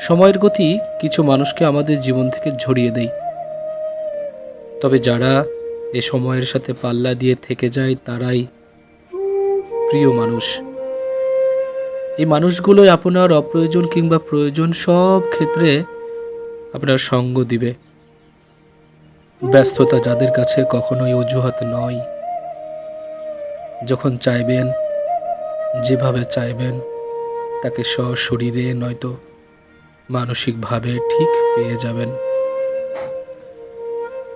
সময়ের গতি কিছু মানুষকে আমাদের জীবন থেকে ঝরিয়ে দেয়। তবে যারা এ সময়ের সাথে পাল্লা দিয়ে থেকে যায়, তারাই প্রিয় মানুষ। এই মানুষগুলোই আপনার অপ্রয়োজন কিংবা প্রয়োজন সব ক্ষেত্রে আপনার সঙ্গ দিবে। ব্যস্ততা যাদের কাছে কখনোই অজুহাত নয়। যখন চাইবেন, যেভাবে চাইবেন, তাকে সশরীরে নয়তো মানসিকভাবে ঠিক পেয়ে যাবেন।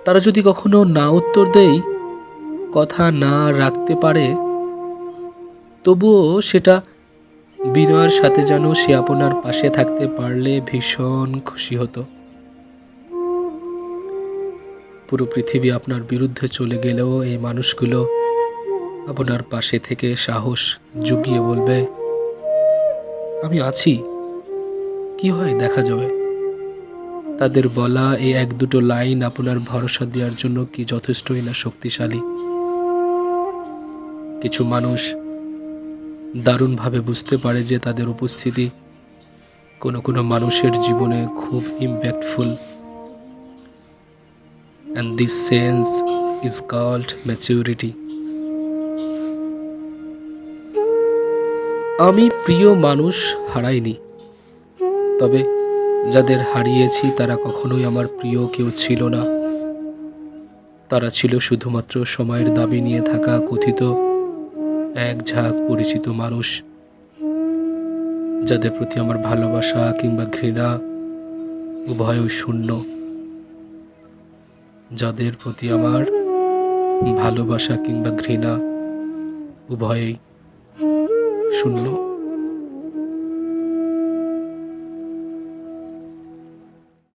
তারা যদি কখনো না উত্তর দেয়, কথা না রাখতে পারে, তবুও সেটা বিনয়ের সাথে যেন সে আপনার পাশে থাকতে পারলে ভীষণ খুশি হতো। পুরো পৃথিবী আপনার বিরুদ্ধে চলে গেলেও এই মানুষগুলো আপনার পাশে থেকে সাহস জুগিয়ে বলবে, আমি আছি। কি হয় দেখা যাবে? তাদের বলা এই এক দুটো লাইন আপনার ভরসা দেওয়ার জন্য কি যথেষ্টই না শক্তিশালী। কিছু মানুষ দারুণভাবে বুঝতে পারে যে তাদের উপস্থিতি কোনো কোনো মানুষের জীবনে খুব impactful and this sense is called maturity আমি প্রিয় মানুষ হারাইনি। তবে যাদের হারিয়েছি তারা কখনোই আমার প্রিয় কেউ ছিল না। তারা ছিল শুধুমাত্র সময়ের দাবি নিয়ে থাকা কথিত এক ঝাঁক পরিচিত মানুষ, যাদের প্রতি আমার ভালোবাসা কিংবা ঘৃণা উভয়ই শূন্য। যাদের প্রতি আমার ভালোবাসা কিংবা ঘৃণা উভয়ই শূন্য।